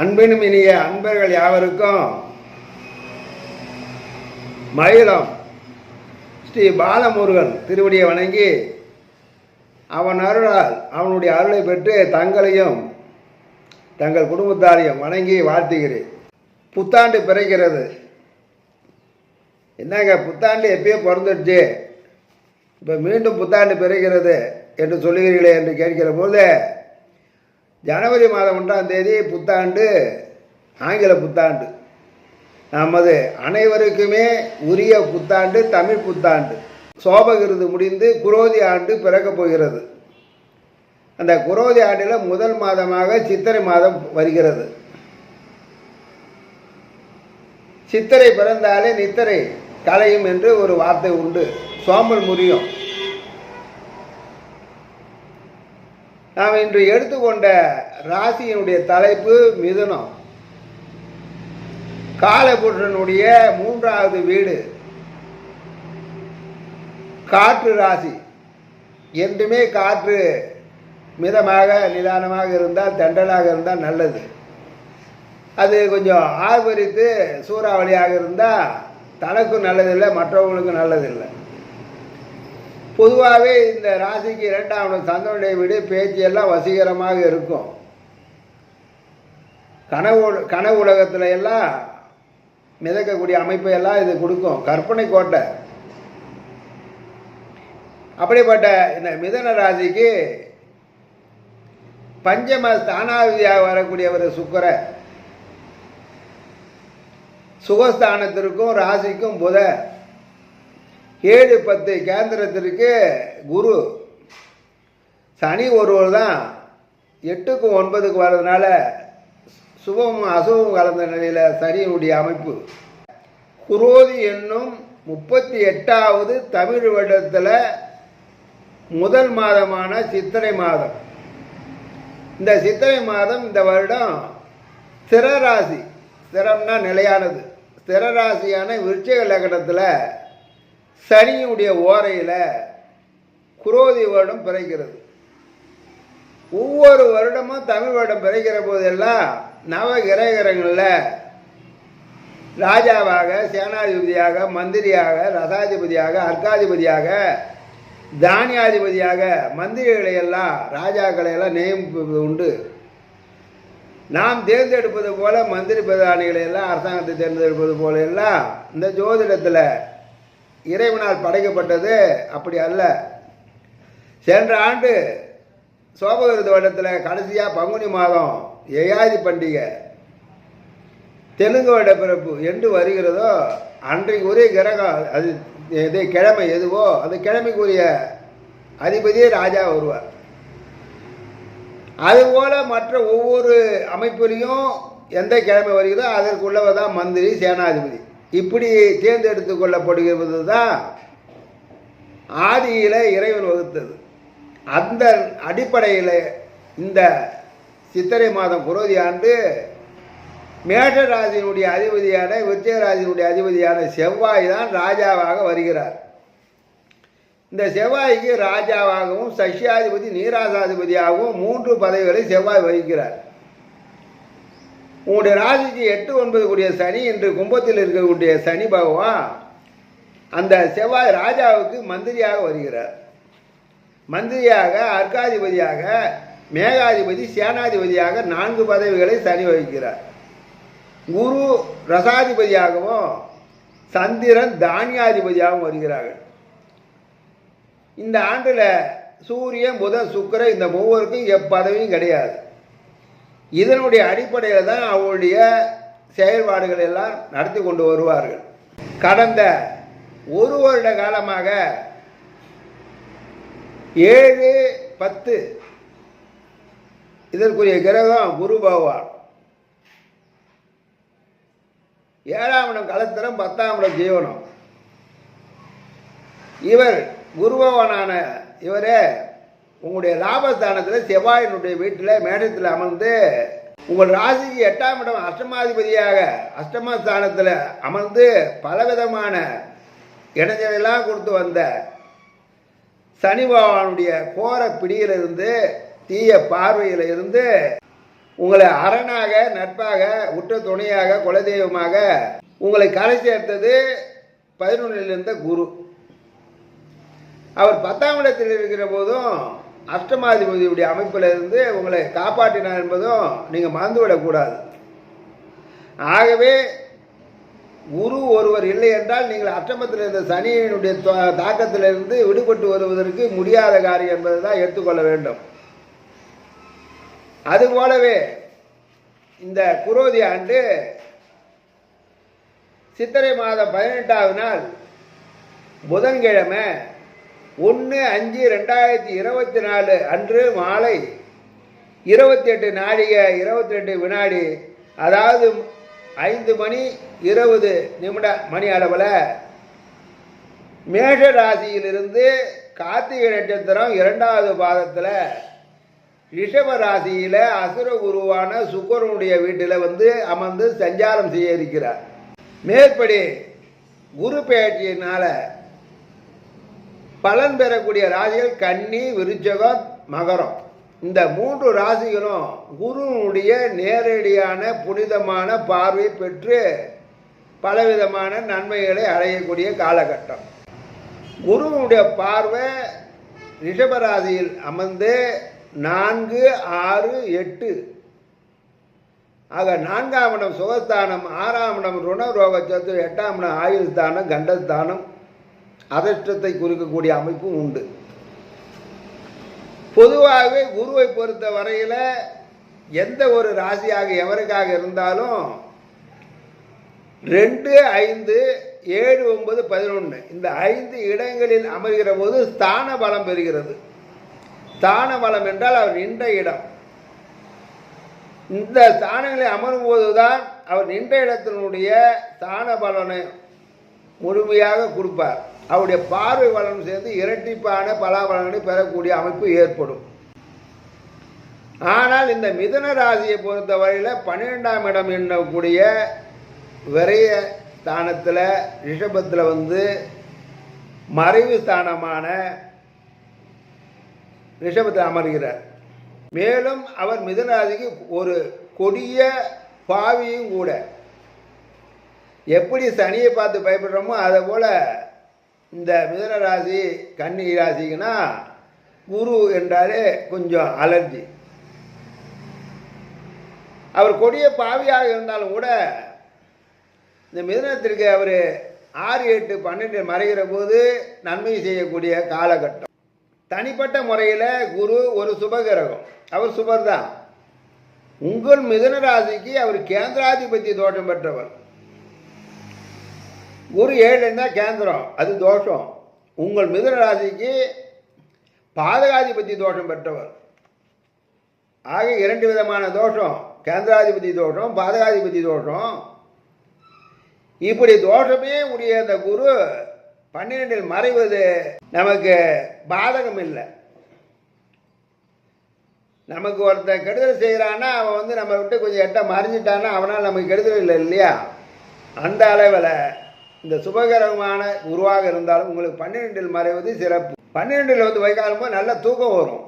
அன்பினும் இனிய அன்பர்கள் யாவருக்கும் மயிலம். ஸ்ரீ பாலமுருகன் திருவடியை வணங்கி அவன் அருளால் அவனுடைய அருளை பெற்று தங்களையும் தங்கள் குடும்பத்தாரையும் வணங்கி வாழ்த்துகிறேன். புத்தாண்டு பிறக்கிறது. என்னங்க புத்தாண்டு எப்பயோ பிறந்துடுச்சு. இப்போ மீண்டும் புத்தாண்டு பிறக்கிறது. என்று சொல்லுகிறீர்களே என்று கேட்கிற போது ஜனவரி மாதம் ஒன்றாம் தேதி புத்தாண்டு ஆங்கில புத்தாண்டு. நமது அனைவருக்குமே உரிய புத்தாண்டு தமிழ் புத்தாண்டு. சோபகிருது முடிந்து குரோதி ஆண்டு பிறக்கப் போகிறது. அந்த குரோதி ஆண்டில் முதல் மாதமாக சித்திரை மாதம் வருகிறது. சித்திரை பிறந்தாலே நித்திரை கலையும் என்று ஒரு வார்த்தை உண்டு. சோம்பல் முறியும். நாம் இன்று எடுத்துக்கொண்ட ராசியினுடைய தலைப்பு மிதுனம். காலபுருஷனுடைய மூன்றாவது வீடு. காற்று ராசி. என்றுமே காற்று மிதமாக நிதானமாக இருந்தால் தண்டலாக இருந்தால் நல்லது. அது கொஞ்சம் ஆர்வரித்து சூறாவளியாக இருந்தால் தனக்கும் நல்லதில்லை மற்றவங்களுக்கும் நல்லதில்லை. பொதுவாகவே இந்த ராசிக்கு இரண்டாம் சந்தனுடைய வீடு பேச்சு எல்லாம் வசீகரமாக இருக்கும். கனவு கனவு உலகத்துல எல்லாம் மிதக்கக்கூடிய அமைப்பை எல்லாம் இது கொடுக்கும். கற்பனை கோட்டை. அப்படிப்பட்ட இந்த மிதன ராசிக்கு பஞ்சம ஸ்தானாதிபதியாக வரக்கூடியவர் சுக்கர. சுகஸ்தானத்திற்கும் ராசிக்கும் புத. ஏழு பத்து கேந்திரத்திற்கு குரு. சனி ஒருவர் தான் எட்டுக்கும் ஒன்பதுக்கு வர்றதுனால சுபமும் அசுபமும் கலந்த நிலையில் சனியினுடைய அமைப்பு. குரோதி என்னும் முப்பத்தி எட்டாவது தமிழ் வருடத்தில் முதல் மாதமான சித்திரை மாதம். இந்த சித்திரை மாதம் இந்த வருடம் ஸ்திரராசி ஸ்திரம்னா நிலையானது. ஸ்திரராசியான விருட்சிக விருச்சிக லக்னத்தில் சனியுடைய ஓரையில் குரோதி வருடம் பிறக்கிறது. ஒவ்வொரு வருடமும் தமிழ் வருடம் பிறக்கிற போதெல்லாம் நவ கிரகங்களில் ராஜாவாக சேனாதிபதியாக மந்திரியாக ரசாதிபதியாக அர்க்காதிபதியாக தானியாதிபதியாக மந்திரிகளை எல்லாம் ராஜாக்களை எல்லாம் நியமிப்பது உண்டு. நாம் தேர்ந்தெடுப்பது போல மந்திரி பிரதானிகளை எல்லாம் அரசாங்கத்தை தேர்ந்தெடுப்பது போல எல்லாம் இந்த ஜோதிடத்தில் இறைவனால் படைக்கப்பட்டது அப்படி அல்ல. சென்ற ஆண்டு சோபகிருத வருடத்தில் கடைசியாக பங்குனி மாதம் ஏயாதி பண்டிகை. தெலுங்கு வருட பிறப்பு என்று வருகிறதோ அன்றைக்கு ஒரே கிரகம் அது எது கிழமை எதுவோ அந்த கிழமைக்குரிய அதிபதியே ராஜா வருவார் அதுபோல மற்ற ஒவ்வொரு அமைப்புலேயும் எந்த கிழமை வருகிறதோ அதற்குள்ளவர் தான் மந்திரி சேனாதிபதி. இப்படி தேர்ந்தெடுத்து கொள்ளப்படுகிறது தான் ஆதியில் இறைவன் வகுத்தது. அந்த அடிப்படையில் இந்த சித்திரை மாதம் குரோதி ஆண்டு மேஷராஜினுடைய அதிபதியான விஜயராஜினுடைய அதிபதியான செவ்வாய் தான் ராஜாவாக வருகிறார். இந்த செவ்வாய்க்கு ராஜாவாகவும் சஷ்யாதிபதி நீராசாதிபதியாகவும் மூன்று பதவிகளை செவ்வாய் வகிக்கிறார். உங்களுடைய ராசிக்கு எட்டு ஒன்பது கூடிய சனி என்று கும்பத்தில் இருக்கக்கூடிய சனி பகவான் அந்த செவ்வாய் ராஜாவுக்கு மந்திரியாக வருகிறார். மந்திரியாக அர்க்காதிபதியாக மேகாதிபதி சேனாதிபதியாக நான்கு பதவிகளை சனி வகிக்கிறார். குரு ரசாதிபதியாகவும் சந்திரன் தானியாதிபதியாகவும் வருகிறார்கள். இந்த ஆண்டில் சூரியன் புதன் சுக்கிரன் இந்த மூவருக்கும் எப்பதவியும் கிடையாது. இதனுடைய அடிப்படையில் தான் அவருடைய செயல்பாடுகள் எல்லாம் நடத்தி கொண்டு வருவார்கள். கடந்த ஒரு வருட காலமாக ஏழு பத்து இதற்குரிய கிரகம் குரு பகவான். ஏழாம் இடம் கலத்திரம் பத்தாம் இடம் ஜீவனம். இவர் குருபவனான இவரே உங்களுடைய லாபஸ்தானத்தில் செவ்வாயினுடைய வீட்டில் மேடத்தில் அமர்ந்து உங்கள் ராசிக்கு எட்டாம் இடம் அஷ்டமாதிபதியாக அஷ்டமஸ்தானத்தில் அமர்ந்து பலவிதமான இடைஞ்சலெல்லாம் கொடுத்து வந்த சனி பகவானுடைய கோர பிடியிலிருந்து தீய பார்வையில் இருந்து உங்களை அரணாக நட்பாக உற்ற துணையாக குலதெய்வமாக உங்களை கரை சேர்த்தது பதினொன்றிலிருந்த குரு. அவர் பத்தாம் இடத்தில் இருக்கிற போதும் அஷ்டமாதிபதியுடைய அமைப்பில் இருந்து உங்களை காப்பாற்றினார் என்பதும் நீங்கள் மறந்துவிடக்கூடாது. ஆகவே குரு ஒருவர் இல்லை என்றால் நீங்கள் அஷ்டமத்தில் இருந்த சனியினுடைய தா- தாக்கத்திலிருந்து விடுபட்டு வருவதற்கு முடியாத காரியம் என்பதை தான் எடுத்துக்கொள்ள வேண்டும் அதுபோலவே இந்த குரோதி ஆண்டு சித்திரை மாதம் பதினெட்டாவது நாள் புதன்கிழமை ஒன்று அஞ்சு ரெண்டாயிரத்தி இருபத்தி நாலு அன்று மாலை இருபத்தி எட்டு நாழிகை இருபத்தி ரெண்டு வினாடி அதாவது ஐந்து மணி இருபது நிமிட மணி அளவில் மேஷ ராசியிலிருந்து கார்த்திகை நட்சத்திரம் இரண்டாவது பாதத்தில் ரிஷப ராசியில் அசுர குருவான சுக்கரனுடைய வீட்டில் வந்து அமர்ந்து சஞ்சாரம் செய்ய இருக்கிறார். மேற்படி குரு பெயர்ச்சியினால பலன் பெறக்கூடிய ராசிகள் கன்னி விருச்சகம் மகரம். இந்த மூன்று ராசிகளும் குருவுடைய நேரடியான புனிதமான பார்வை பெற்று பலவிதமான நன்மைகளை அடையக்கூடிய காலகட்டம். குருவுடைய பார்வை ரிஷபராசியில் அமர்ந்து நான்கு ஆறு எட்டு. ஆக நான்காம் இடம் சுகஸ்தானம் ஆறாம் இடம் ருணரோக சத்து எட்டாம் இடம் ஆயுள் ஸ்தானம் கண்டஸ்தானம் அதிர்ஷ்டத்தை குறிக்கக்கூடிய அமைப்பும் உண்டு. பொதுவாகவே குருவை பொறுத்த வரையில் எந்த ஒரு ராசியாக எவருக்காக இருந்தாலும் ரெண்டு ஐந்து ஏழு ஒன்பது பதினொன்று இந்த ஐந்து இடங்களில் அமர்கிற போது ஸ்தான பலம் பெறுகிறது. ஸ்தான பலம் என்றால் அவர் நின்ற இடம். இந்த ஸ்தானங்களில் அமரும் போதுதான் அவர் நின்ற இடத்தினுடைய ஸ்தான பலனை முழுமையாக கொடுப்பார். அவருடைய பார்வை வளம் சேர்ந்து இரட்டிப்பான பலாபலங்களை பெறக்கூடிய அமைப்பு ஏற்படும். ஆனால் இந்த மிதன ராசியை பொறுத்தவரையில் பன்னிரெண்டாம் இடம் என்னக்கூடிய விரைய ஸ்தானத்தில் ரிஷபத்தில் வந்து மறைவு ஸ்தானமான ரிஷபத்தில் அமர்கிறார். மேலும் அவர் மிதனராசிக்கு ஒரு கொடிய பாவியும் கூட. எப்படி சனியை பார்த்து பயப்படுறோமோ அதை போல் இந்த மிதுன ராசி கன்னி ராசிக்குன்னா குரு என்றாலே கொஞ்சம் அலர்ஜி. அவர் கொடிய பாவியாக இருந்தாலும் கூட இந்த மிதுனத்திற்கு அவர் ஆறு எட்டு பன்னெண்டு மறைகிற போது நன்மை செய்யக்கூடிய காலகட்டம். தனிப்பட்ட முறையில் குரு ஒரு சுபகிரகம். அவர் சுபர் தான் உங்கள் மிதுன ராசிக்கு அவர் கேந்திராதிபதி தோற்றம் பெற்றவர். குரு ஏழுன்னா கேந்திரம் அது தோஷம். உங்கள் மிதுன ராசிக்கு பாதகாதிபதி தோஷம் பெற்றவர். ஆக இரண்டு விதமான தோஷம். கேந்திராதிபதி தோஷம் பாதகாதிபதி தோஷம். இப்படி தோஷமே உடைய அந்த குரு பன்னிரெண்டில் மறைவது நமக்கு பாதகம் இல்லை. நமக்கு ஒருத்தன் கெடுதல் செய்கிறான்னா அவன் வந்து நம்ம விட்டு கொஞ்சம் எட்ட மறைஞ்சிட்டான்னா அவனால் நமக்கு கெடுதல் இல்லை இல்லையா? அந்த அளவில் இந்த சுபகரமான குருவாக இருந்தாலும் உங்களுக்கு பன்னிரெண்டில் மறைவது சிறப்பு. பன்னிரெண்டில் வந்து வைக்காலும்போது நல்ல தூக்கம் வரும்.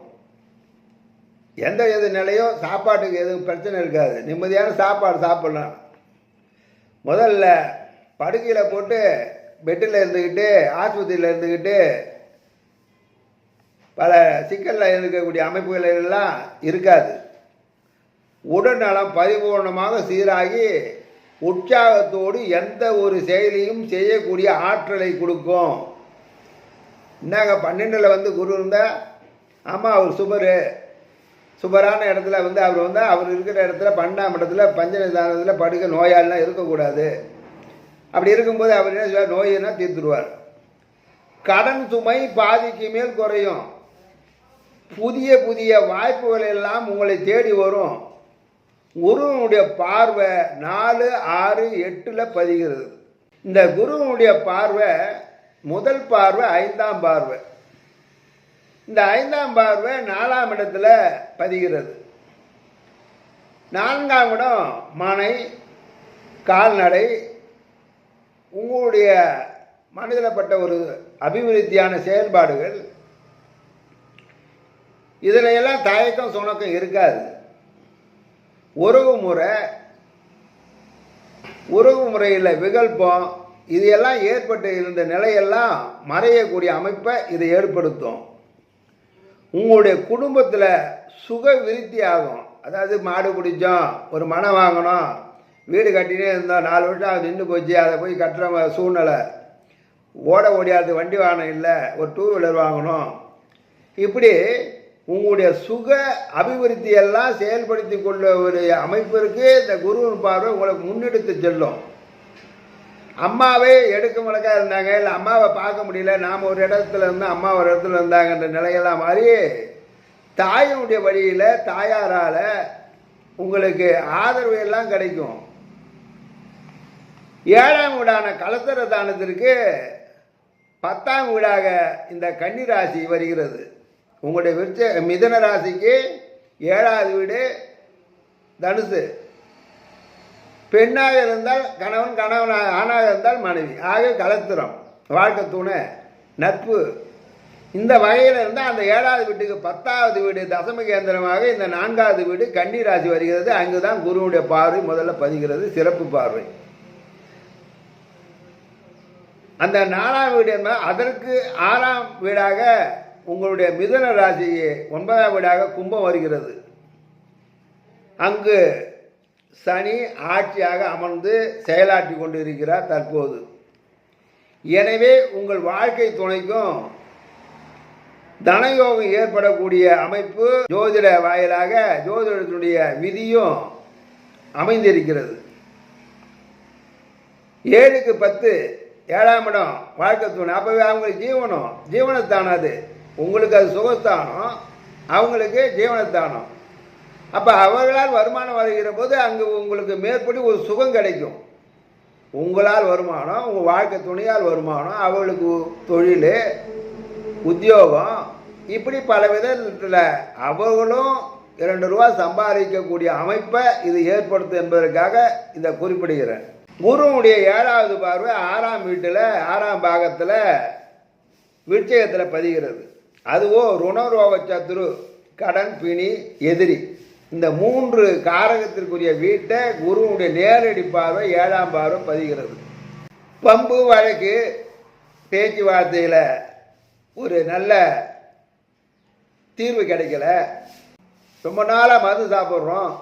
எந்த எது நிலையோ சாப்பாட்டுக்கு எதுவும் பிரச்சனை இருக்காது. நிம்மதியான சாப்பாடு சாப்பிடலாம். முதல்ல படுக்கையில் போட்டு பெட்டில் இருந்துக்கிட்டு ஆஸ்பத்திரியில் இருந்துக்கிட்டு பல சிக்கலில் இருக்கக்கூடிய அமைப்புகள் எல்லாம் இருக்காது. உடல்நலம் பரிபூர்ணமாக சீராகி உற்சாகத்தோடு எந்த ஒரு செயலையும் செய்யக்கூடிய ஆற்றலை கொடுக்கும். என்னங்க பன்னெண்டில் வந்து குரு இருந்தால் ஆமாம் அவர் சுபரு. சுபரான இடத்துல வந்து அவர் வந்து அவர் இருக்கிற இடத்துல பன்னெண்டாம் இடத்துல பஞ்சநிதானத்தில் படுக்க நோயாளிலாம் இருக்கக்கூடாது. அப்படி இருக்கும்போது அவர் என்ன செய்வார் நோயினா தீர்த்துடுவார். கடன் சுமை பாதிக்கு மேல் குறையும். புதிய புதிய வாய்ப்புகள் எல்லாம் உங்களை தேடி வரும். குருவனுடைய பார்வை நாலு ஆறு எட்டில் பதிகிறது. இந்த குருவனுடைய பார்வை முதல் பார்வை ஐந்தாம் பார்வை. இந்த ஐந்தாம் பார்வை நாலாம் இடத்துல பதிகிறது. நான்காம் இடம் மனை கால்நடை. உங்களுடைய மனதில் பட்ட ஒரு அபிவிருத்தியான செயல்பாடுகள். இதில் எல்லாம் தயக்கம் சுணக்கம் இருக்காது. உறவு முறை உறவு முறையில் விகல்பம் இது எல்லாம் ஏற்பட்டு இருந்த நிலையெல்லாம் மறையக்கூடிய அமைப்பை இதை ஏற்படுத்தும். உங்களுடைய குடும்பத்தில் சுக விருத்தி ஆகும். அதாவது மாடு பிடிச்சோம் ஒரு மனம் வாங்கணும் வீடு கட்டினே இருந்தோம் நாலு வருஷம் அது நின்று போச்சு அதை போய் கட்டுற சூழ்நிலை. ஓட ஓடியாது வண்டி வாகனம் இல்லை ஒரு டூ வீலர் வாங்கணும். இப்படி உங்களுடைய சுக அபிவிருத்தியெல்லாம் செயல்படுத்தி கொள்ள ஒரு அமைப்பிற்கு இந்த குருவின் பார்வை உங்களை முன்னெடுத்து செல்லும். அம்மாவே எடுக்க முழக்கா இருந்தாங்க. இல்லை அம்மாவை பார்க்க முடியல. நாம் ஒரு இடத்துல இருந்தோம் அம்மா ஒரு இடத்துல இருந்தாங்கன்ற நிலையெல்லாம் மாறி தாயினுடைய வழியில் தாயாரால் உங்களுக்கு ஆதரவு எல்லாம் கிடைக்கும். ஏழாம் வீடான கலத்தர தானத்திற்கு பத்தாம் வீடாக இந்த கன்னி ராசி வருகிறது. உங்களுடைய விருச்ச மிதன ராசிக்கு ஏழாவது வீடு தனுசு. பெண்ணாக இருந்தால் கணவன் கணவன் ஆணாக இருந்தால் மனைவி. ஆக கலத்திரம் வாழ்க்கை துணை நட்பு. இந்த வகையில் இருந்தால் அந்த ஏழாவது வீட்டுக்கு பத்தாவது வீடு தசம கேந்திரமாக இந்த நான்காவது வீடு கன்னி ராசி வருகிறது. அங்கு தான் குருவுடைய பார்வை முதல்ல பதிகிறது சிறப்பு பார்வை. அந்த நாலாம் வீடு என்பது அதற்கு ஆறாம் வீடாக உங்களுடைய மிதன ராசி ஒன்பதாம் வீடாக கும்பம் வருகிறது. அங்கு சனி ஆட்சியாக அமர்ந்து செயலாற்றி கொண்டு இருக்கிறார் தற்போது. எனவே உங்கள் வாழ்க்கை துணைக்கும் தனயோகம் ஏற்படக்கூடிய அமைப்பு ஜோதிட வாயிலாக ஜோதிடத்தினுடைய விதியும் அமைந்திருக்கிறது. ஏழுக்கு பத்து ஏழாம் இடம் வாழ்க்கை துணை. அப்போவே அவங்களுக்கு ஜீவனம் ஜீவனத்தானது. உங்களுக்கு அது சுகஸ்தானம் அவங்களுக்கு ஜீவனஸ்தானம் அப்போ அவர்களால் வருமானம் வருகிற போது அங்கே உங்களுக்கு மேற்படி ஒரு சுகம் கிடைக்கும். உங்களால் வருமானம் உங்கள் வாழ்க்கை துணையால் வருமானம் அவர்களுக்கு தொழில் உத்தியோகம் இப்படி பல விதத்தில் அவர்களும் இரண்டு ரூபா சம்பாதிக்கக்கூடிய அமைப்பை இது ஏற்படுத்தும் என்பதற்காக இதை குறிப்பிடுகிறேன். குருவுடைய ஏழாவது பார்வை ஆறாம் வீட்டில் ஆறாம் பாகத்தில் விட்சயத்தில் பதிகிறது. அதுவோ ருணரோக சத்துரு கடன் பிணி எதிரி. இந்த மூன்று காரகத்திற்குரிய வீட்டை குருவுடைய நேரடி பார்வை ஏழாம் பார்வை பதிகிறது. பம்பு வழக்கு பேச்சுவார்த்தையில் ஒரு நல்ல தீர்வு கிடைக்கல. ரொம்ப நாளாக மருந்து சாப்பிட்றோம்.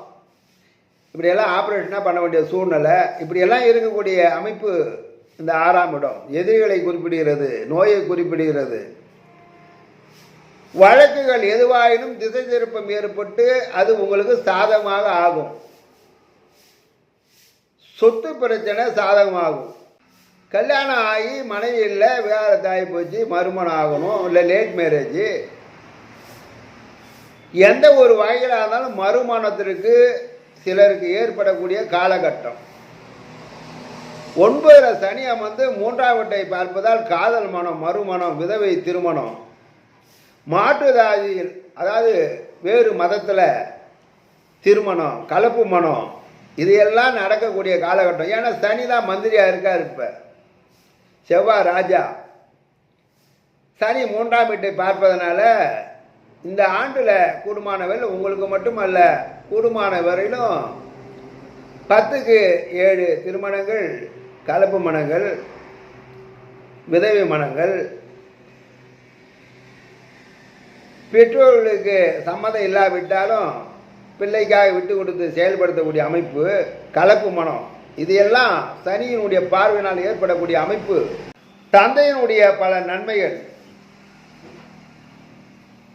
இப்படியெல்லாம் ஆப்ரேஷனாக பண்ண வேண்டிய சூழ்நிலை. இப்படியெல்லாம் இருக்கக்கூடிய அமைப்பு இந்த ஆறாம் இடம். எதிரிகளை குறிப்பிடுகிறது நோயை குறிப்பிடுகிறது. வழக்குகள் எதுவாயினும் திசை திருப்பம் ஏற்பட்டு அது உங்களுக்கு சாதகமாக ஆகும். சொத்து பிரச்சனை சாதகமாகும். கல்யாணம் ஆகி மனைவி இல்லை வேற தாய் போச்சு மறுமணம் ஆகணும் இல்லை லேட் மேரேஜ் எந்த ஒரு வகையில் இருந்தாலும் மறுமணத்திற்கு சிலருக்கு ஏற்படக்கூடிய காலகட்டம். ஒன்பதுல சனி அமர்ந்து மூன்றாம் வீட்டை பார்ப்பதால் காதல் மனம் மறுமணம் விதவை திருமணம். மாற்றுதாதியில் அதாவது வேறு மதத்தில் திருமணம் கலப்பு மனம் இது எல்லாம் நடக்கக்கூடிய காலகட்டம். ஏன்னா சனி தான் மந்திரியாக இருக்கார் இப்போ. செவ்வாய் ராஜா. சனி மூன்றாம் வீட்டை பார்ப்பதனால இந்த ஆண்டில் கூடுமானவரில் உங்களுக்கு மட்டுமல்ல கூடுமான வரையிலும் பத்துக்கு ஏழு திருமணங்கள் கலப்பு மனங்கள் விதவை மனங்கள் பெற்றோர்களுக்கு சம்மதம் இல்லாவிட்டாலும் பிள்ளைக்காக விட்டு கொடுத்து செயல்படுத்தக்கூடிய அமைப்பு கலப்பு மனம் இது எல்லாம் சனியினுடைய பார்வையினால் ஏற்படக்கூடிய அமைப்பு தந்தையினுடைய பல நன்மைகள்.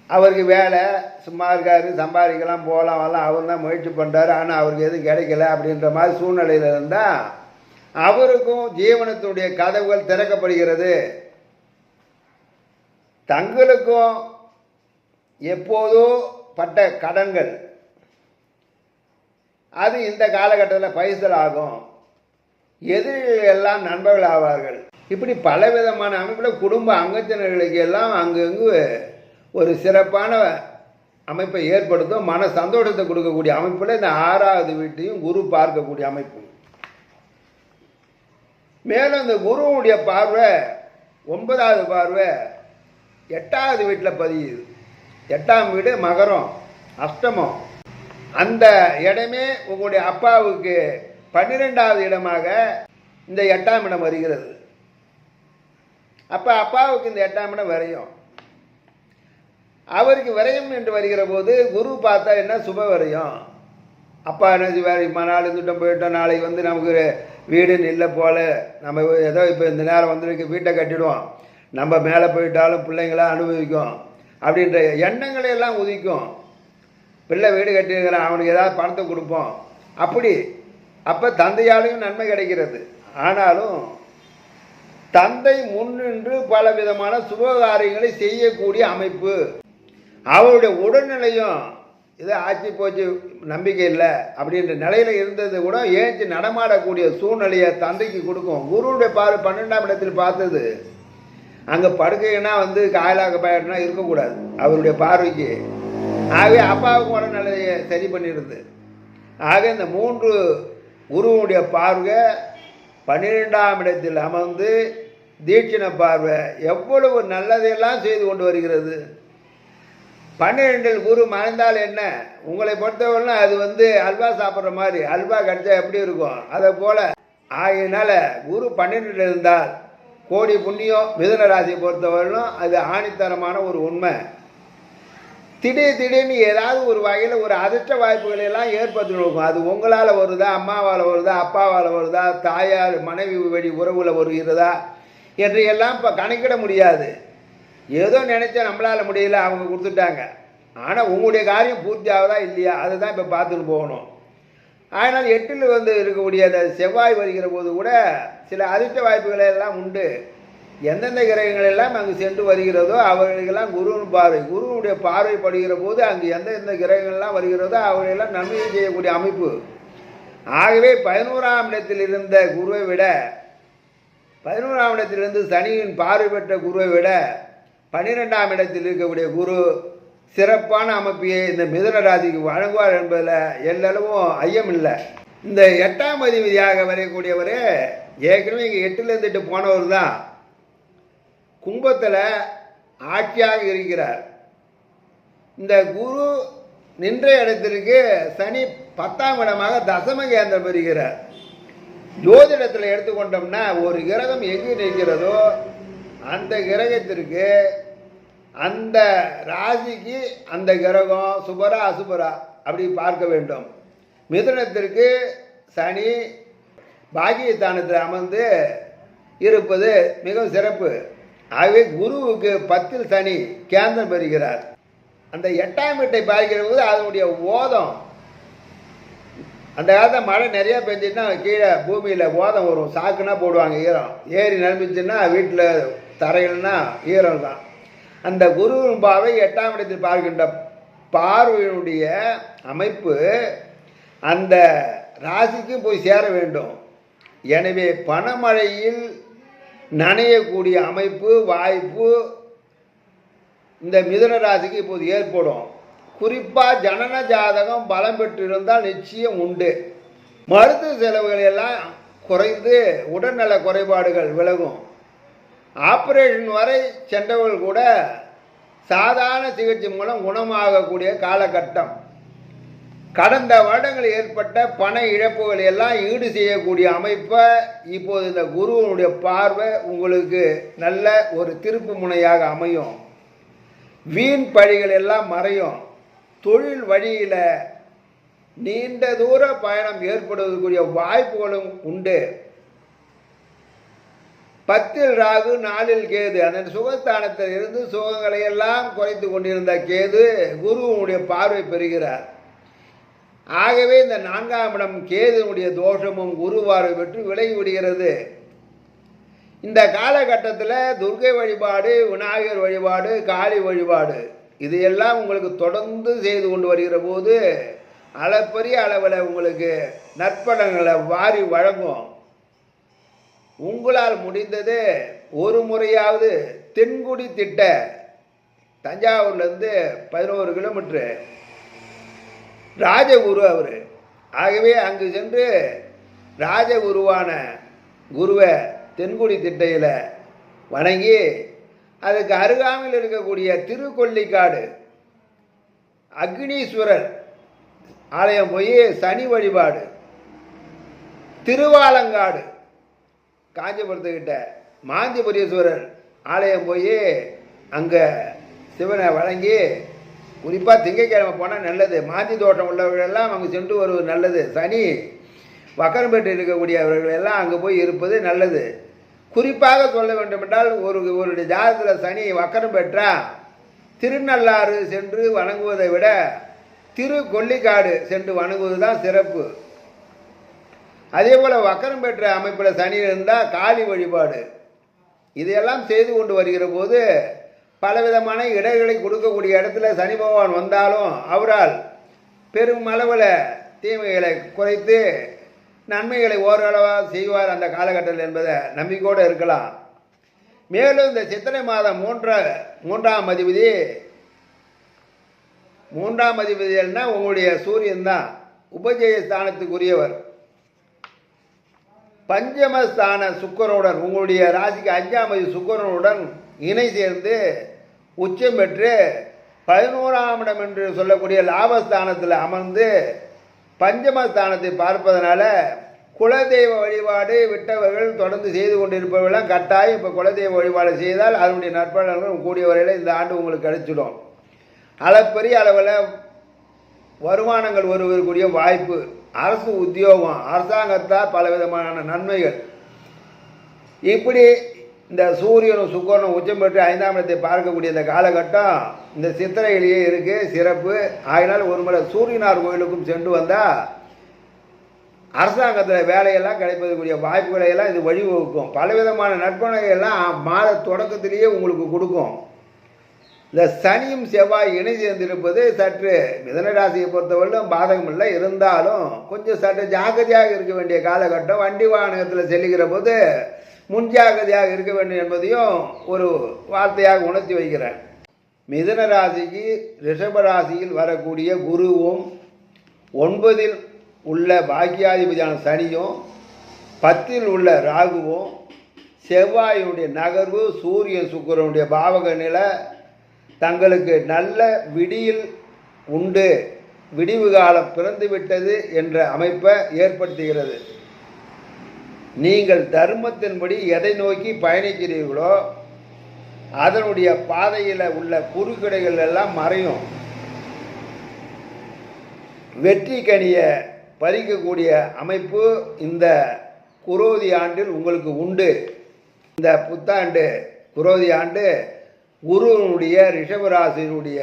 அவருக்கு வேலை சும்மா இருக்காரு சம்பாதிக்கலாம் போகலாம் வரலாம் அவர் தான் முயற்சி பண்ணுறாரு ஆனால் அவருக்கு எதுவும் கிடைக்கல அப்படின்ற மாதிரி சூழ்நிலையில் இருந்தால் அவருக்கும் ஜீவனத்தினுடைய கதவுகள் திறக்கப்படுகிறது. தங்களுக்கும் எப்போதோ பட்ட கடன்கள். அது இந்த காலகட்டத்தில் பைசல் ஆகும். எதிரிகள் எல்லாம் நண்பர்கள் ஆவார்கள். இப்படி பலவிதமான அமைப்பில் குடும்ப அங்கத்தினர்களுக்கு எல்லாம் அங்கங்கு ஒரு சிறப்பான அமைப்பை ஏற்படுத்தும் மன சந்தோஷத்தை கொடுக்கக்கூடிய அமைப்பில் இந்த ஆறாவது வீட்டையும் குரு பார்க்கக்கூடிய அமைப்பு. மேலும் இந்த குருவுடைய பார்வை ஒன்பதாவது பார்வை எட்டாவது வீட்டில் பதியுது. எட்டாம் வீடு மகரம் அஷ்டமம். அந்த இடமே உங்களுடைய அப்பாவுக்கு பன்னிரெண்டாவது இடமாக இந்த எட்டாம் இடம் வருகிறது. அப்போ அப்பாவுக்கு இந்த எட்டாம் இடம் வரையும். அவருக்கு விரயம் என்று வருகிற போது குரு பார்த்தா என்ன சுப விரயம்? அப்பா என்ன செய்வார்? இப்போ நாள் இருந்துட்டோம் போயிட்டோம் நாளைக்கு வந்து நமக்கு வீடுன்னு இல்லை போல. நம்ம ஏதோ இப்போ இந்த நேரம் வந்து வீட்டை கட்டிடுவோம். நம்ம மேலே போயிட்டாலும் பிள்ளைங்களாம் அனுபவிக்கும். அப்படின்ற எண்ணங்களை எல்லாம் உதிக்கும். பிள்ளை வீடு கட்டியிருக்கிறான் அவனுக்கு ஏதாவது பணத்தை கொடுப்போம். அப்படி அப்போ தந்தையாலையும் நன்மை கிடைக்கிறது. ஆனாலும் தந்தை முன்னின்று பல விதமான சுபகாரியங்களை செய்யக்கூடிய அமைப்பு. அவருடைய உடல்நிலையும் இது ஆட்சி போச்சு நம்பிக்கை இல்லை அப்படின்ற நிலையில் இருந்தது கூட ஏஞ்சி நடமாடக்கூடிய சூழ்நிலையை தந்தைக்கு கொடுக்கும். குருவுடைய பாரு பன்னெண்டாம் இடத்தில் பார்த்தது அங்கே படுக்கைன்னா வந்து காயலாக பயணம்னா இருக்கக்கூடாது. அவருடைய பார்வைக்கு. ஆகவே அப்பாவுக்கு உடல்நிலையை சரி பண்ணிடுது. ஆக இந்த மூன்று குருவனுடைய பார்வை பன்னிரெண்டாம் இடத்தில் அமர்ந்து தீட்சிண பார்வை எவ்வளவு நல்லதையெல்லாம் செய்து கொண்டு வருகிறது. பன்னிரெண்டில் குரு மறைந்தால் என்ன? உங்களை பொறுத்தவரைனா அது வந்து அல்வா சாப்பிட்ற மாதிரி. அல்வா கிடைச்சா எப்படி இருக்கும்? அதை போல் ஆகையினால குரு பன்னிரெண்டு இருந்தால் கோடி புண்ணியம் மிதுன ராசியை பொறுத்தவரையிலும் அது ஆணித்தரமான ஒரு உண்மை. திடீர் திடீர்னு ஏதாவது ஒரு வகையில் ஒரு அதிர்ஷ்ட வாய்ப்புகளை எல்லாம் ஏற்படுத்தி கொடுக்கும். அது உங்களால் வருதா அம்மாவால் வருதா அப்பாவால் வருதா தாயார் மனைவி வழி உறவில் வருகிறதா என்று எல்லாம் இப்போ கணக்கிட முடியாது. ஏதோ நினைச்சா நம்மளால் முடியல அவங்க கொடுத்துட்டாங்க. ஆனால் உங்களுடைய காரியம் பூர்த்தி ஆகுதா இல்லையா? அதை தான் இப்போ பார்த்துட்டு போகணும். ஆனால் எட்டில் வந்து இருக்கக்கூடிய அந்த செவ்வாய் வருகிற போது கூட சில அதிர்ஷ்ட வாய்ப்புகள் எல்லாம் உண்டு. எந்தெந்த கிரகங்கள் எல்லாம் அங்கு சென்று வருகிறதோ அவர்களுக்கெல்லாம் குருவின் பார்வை. குருவனுடைய பார்வை படுகிற போது அங்கு எந்தெந்த கிரகங்கள்லாம் வருகிறதோ அவர்களெல்லாம் நன்மை செய்யக்கூடிய அமைப்பு. ஆகவே பதினோராம் இடத்தில் இருந்த குருவை விட பதினோராம் இடத்திலிருந்து சனியின் பார்வை பெற்ற குருவை விட பன்னிரெண்டாம் இடத்தில் இருக்கக்கூடிய குரு சிறப்பான அமைப்பையை இந்த மிதுனராசிக்கு வழங்குவார் என்பதில் எல்லளவும் ஐயம் இல்லை. இந்த எட்டாம் அதிபதியாக வரையக்கூடியவர் ஏற்கனவே இங்கே எட்டுல இருந்துட்டு போனவர் தான். கும்பத்தில் ஆட்சியாக இருக்கிறார். இந்த குரு நின்ற இடத்திற்கு சனி பத்தாம் இடமாக தசம கேந்திரம் பெறுகிறார். ஜோதிடத்தில் எடுத்துக்கொண்டோம்னா ஒரு கிரகம் எங்கு நிற்கிறதோ அந்த கிரகத்திற்கு அந்த ராசிக்கு அந்த கிரகம் சுபரா அசுபரா அப்படி பார்க்க வேண்டும். மிதுனத்திற்கு சனி பாகியஸ்தானத்தில் அமர்ந்து இருப்பது மிகவும் சிறப்பு. ஆகவே குருவுக்கு பத்தில் சனி கேந்திரம் பெறுகிறார். அந்த எட்டாம் வீட்டை பார்க்கிற போது அதனுடைய ஓதம் அந்த காலத்தில் மழை நிறைய பெஞ்சுன்னா கீழே பூமியில் ஓதம் வரும். சாக்குனா போடுவாங்க ஈரம். ஏரி நிரம்பிச்சுன்னா வீட்டில் தரையில்னா ஈரம் தான் அந்த குருவின் பார்வை எட்டாம் இடத்தில் பார்க்கின்ற பார்வையினுடைய அமைப்பு அந்த ராசிக்கும் போய் சேர வேண்டும். எனவே பணமழையில் நனையக்கூடிய அமைப்பு வாய்ப்பு இந்த மிதுன ராசிக்கு இப்போது ஏற்படும். குறிப்பாக ஜனன ஜாதகம் பலம் பெற்றிருந்தால் நிச்சயம் உண்டு. மருத்துவ செலவுகள் எல்லாம் குறைந்து உடல்நல குறைபாடுகள் விலகும். ஆப்ரேஷன் வரை சென்றவர்கள் கூட சாதாரண சிகிச்சை மூலம் குணமாகக்கூடிய காலகட்டம். கடந்த வருடங்களில் ஏற்பட்ட பண இழப்புகள் எல்லாம் ஈடு செய்யக்கூடிய அமைப்பை இப்போது இந்த குருவனுடைய பார்வை உங்களுக்கு நல்ல ஒரு திருப்பு முனையாக அமையும். வீண் பழிகள் எல்லாம் மறையும். தொழில் வழியில் நீண்ட தூர பயணம் ஏற்படுவதற்குரிய வாய்ப்புகளும் உண்டு. பத்தில் ராகு நாளில் கேது. அந்த சுகஸ்தானத்தில் இருந்து சுகங்களை எல்லாம் குறைத்து கொண்டிருந்த கேது குருவனுடைய பார்வை பெறுகிறார். ஆகவே இந்த நான்காம் இடம் கேதுனுடைய தோஷமும் குருவார்வை பெற்று விலகி விடுகிறது. இந்த காலகட்டத்தில் துர்கை வழிபாடு விநாயகர் வழிபாடு காளி வழிபாடு இது எல்லாம் உங்களுக்கு தொடர்ந்து செய்து கொண்டு வருகிற போது அளப்பரிய அளவில் உங்களுக்கு நற்படங்களை வாரி வழங்கும். உங்களால் முடிந்தது ஒரு முறையாவது தென்குடி திட்ட தஞ்சாவூர்லேருந்து பதினோரு கிலோமீட்ரு ராஜகுரு அவர். ஆகவே அங்கு சென்று ராஜகுருவான குருவை தென்குடி திட்டையில் வணங்கி அதுக்கு அருகாமையில் இருக்கக்கூடிய திருக்கொல்லிக்காடு அக்னீஸ்வரர் ஆலயம் போய் சனி வழிபாடு. திருவாலங்காடு காஞ்சிபுரத்துக்கிட்ட மாந்திபுரீஸ்வரர் ஆலயம் போய் அங்கே சிவனை வணங்கி குறிப்பாக திங்கட்கிழமை போனால் நல்லது. மாந்தி தோட்டம் உள்ளவர்களெல்லாம் அங்கே சென்று வருவது நல்லது. சனி வக்கரம் பெற்று இருக்கக்கூடியவர்கள் எல்லாம் அங்கே போய் இருப்பது நல்லது. குறிப்பாக சொல்ல வேண்டுமென்றால் ஒரு ஒரு ஜாதத்தில் சனி வக்கரம் பெற்றா திருநள்ளாறு சென்று வணங்குவதை விட திரு கொல்லிக்காடு சென்று வணங்குவது தான் சிறப்பு. அதே போல் வக்கரம் பெற்ற அமைப்பில் சனி இருந்தால் காளி வழிபாடு. இதையெல்லாம் செய்து கொண்டு வருகிற போது பலவிதமான இடைகளை கொடுக்கக்கூடிய இடத்துல சனி பகவான் வந்தாலும் அவரால் பெரும் அளவில் தீமைகளை குறைத்து நன்மைகளை ஓரளவாக செய்வார் அந்த காலகட்டத்தில் என்பதை நம்பிக்கையோடு இருக்கலாம். மேலும் இந்த சித்திரை மாதம் மூன்ற மூன்றாம் அதிபதி மூன்றாம் அதிபதினா உங்களுடைய சூரியன் தான். உபஜய ஸ்தானத்துக்குரியவர். பஞ்சமஸ்தான சுக்கரனுடன் உங்களுடைய ராசிக்கு அஞ்சாம் அதிபதி சுக்கரனுடன் இணை சேர்ந்து உச்சம் பெற்று பதினோராம் இடம் என்று சொல்லக்கூடிய லாபஸ்தானத்தில் அமர்ந்து பஞ்சமஸ்தானத்தை பார்ப்பதனால குலதெய்வ வழிபாடு விட்டவர்கள் தொடர்ந்து செய்து கொண்டிருப்பவர்களாம் கட்டாயம் இப்போ குலதெய்வ வழிபாடு செய்தால் அதனுடைய நற்பலன்கள் கூடிய வரையில் இந்த ஆண்டு உங்களுக்கு கிடைச்சிடும் அளப்பெரிய அளவில் வருமானங்கள் வருவதற்குரிய வாய்ப்பு அரசு உத்தியோகம் அரசாங்கத்தால் பல விதமான நன்மைகள். இப்படி இந்த சூரியனும் சுக்கரனும் உச்சம் பெற்று ஐந்தாம் இடத்தை பார்க்கக்கூடிய இந்த காலகட்டம் இந்த சித்திரையிலேயே இருக்குது சிறப்பு. ஆகினால் ஒரு முறை சூரியனார் கோயிலுக்கும் சென்று வந்தால் அரசாங்கத்தில் வேலையெல்லாம் கிடைப்பதற்குரிய வாய்ப்புகளை எல்லாம் இது வழிவகுக்கும். பலவிதமான நற்பனைகள்லாம் மாத தொடக்கத்திலேயே உங்களுக்கு கொடுக்கும். இந்த சனியும் செவ்வாய் இணை சேர்ந்திருப்பது சற்று மிதன ராசியை பொறுத்தவரையிலும் பாதகம் இல்லை இருந்தாலும் கொஞ்சம் சற்று ஜாக்கிரதையாக இருக்க வேண்டிய காலகட்டம். வண்டி வாகனத்தில் செல்லுகிற போது முன்ஜாகிரதையாக இருக்க வேண்டும் என்பதையும் ஒரு வார்த்தையாக உணர்த்தி வைக்கிறேன் மிதன ராசிக்கு ரிஷப ராசியில் வரக்கூடிய குருவும் ஒன்பதில் உள்ள பாக்கியாதிபதியான சனியும் பத்தில் உள்ள ராகுவும் செவ்வாயினுடைய நகர்வு சூரிய சுக்கிரனுடைய பாவக நிலை தங்களுக்கு நல்ல விடியில் உண்டு. விடிவு காலம் பிறந்து விட்டது என்ற அமைப்பை ஏற்படுத்துகிறது. நீங்கள் தர்மத்தின்படி எதை நோக்கி பயணிக்கிறீர்களோ அதனுடைய பாதையில் உள்ள குறுக்கிடைகள் எல்லாம் மறையும். வெற்றி கனியை பறிக்கக்கூடிய அமைப்பு இந்த குரோதி ஆண்டில் உங்களுக்கு உண்டு. இந்த புத்தாண்டு குரோதி ஆண்டு குருவனுடைய ரிஷபராசியினுடைய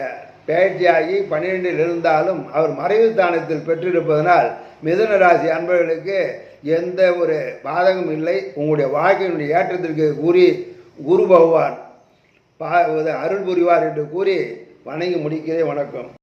பயிற்சியாகி பன்னிரெண்டில் இருந்தாலும் அவர் மறைவு ஸ்தானத்தில் பெற்றிருப்பதனால் மிதுன ராசி அன்பர்களுக்கு எந்த ஒரு பாதகம் இல்லை. உங்களுடைய வாழ்க்கையினுடைய ஏற்றத்திற்கு கூறி குரு பகவான் பா அருள் புரிவார் என்று கூறி வணங்கி முடிக்கிறே வணக்கம்.